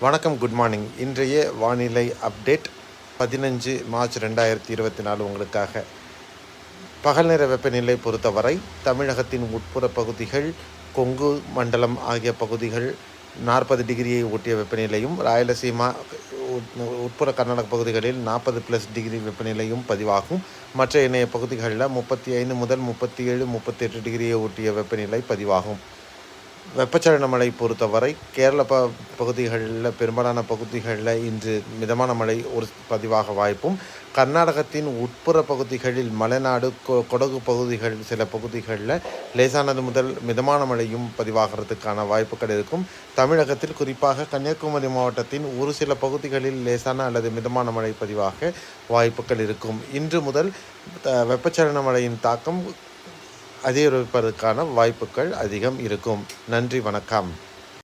வணக்கம் good morning இன்றைய வானிலை அப்டேட் பதினஞ்சு மார்ச் ரெண்டாயிரத்தி இருபத்தி நாலு உங்களுக்காக. பகல் நேர வெப்பநிலை பொறுத்தவரை தமிழகத்தின் உட்புற பகுதிகள் கொங்கு மண்டலம் ஆகிய பகுதிகள் நாற்பது டிகிரியை ஒட்டிய வெப்பநிலையும் ராயலசீமா உட்- உட்புற கர்நாடக பகுதிகளில் நாற்பது ப்ளஸ் டிகிரி வெப்பநிலையும் பதிவாகும். மற்ற இணைய பகுதிகளில் முப்பத்தி ஐந்து முதல் முப்பத்தி ஏழு முப்பத்தெட்டு டிகிரியை ஒட்டிய வெப்பநிலை பதிவாகும். வெப்பச்சலன மழை பொறுத்தவரை கேரள ப பகுதிகளில் பெரும்பாலான பகுதிகளில் இன்று மிதமான மழை ஒரு பதிவாக வாய்ப்பும். கர்நாடகத்தின் உட்புற பகுதிகளில் மலைநாடு கொ- கொடகு பகுதிகள் சில பகுதிகளில் லேசானது முதல் மிதமான மழையும் பதிவாகிறதுக்கான வாய்ப்புகள் இருக்கும். தமிழகத்தில் குறிப்பாக கன்னியாகுமரி மாவட்டத்தின் ஒரு சில பகுதிகளில் லேசான அல்லது மிதமான மழை பதிவாக வாய்ப்புகள் இருக்கும். இன்று முதல் வெப்பச்சலன மழையின் தாக்கம் அதிகரிப்பதற்கான வாய்ப்புகள் அதிகம் இருக்கும். நன்றி வணக்கம்.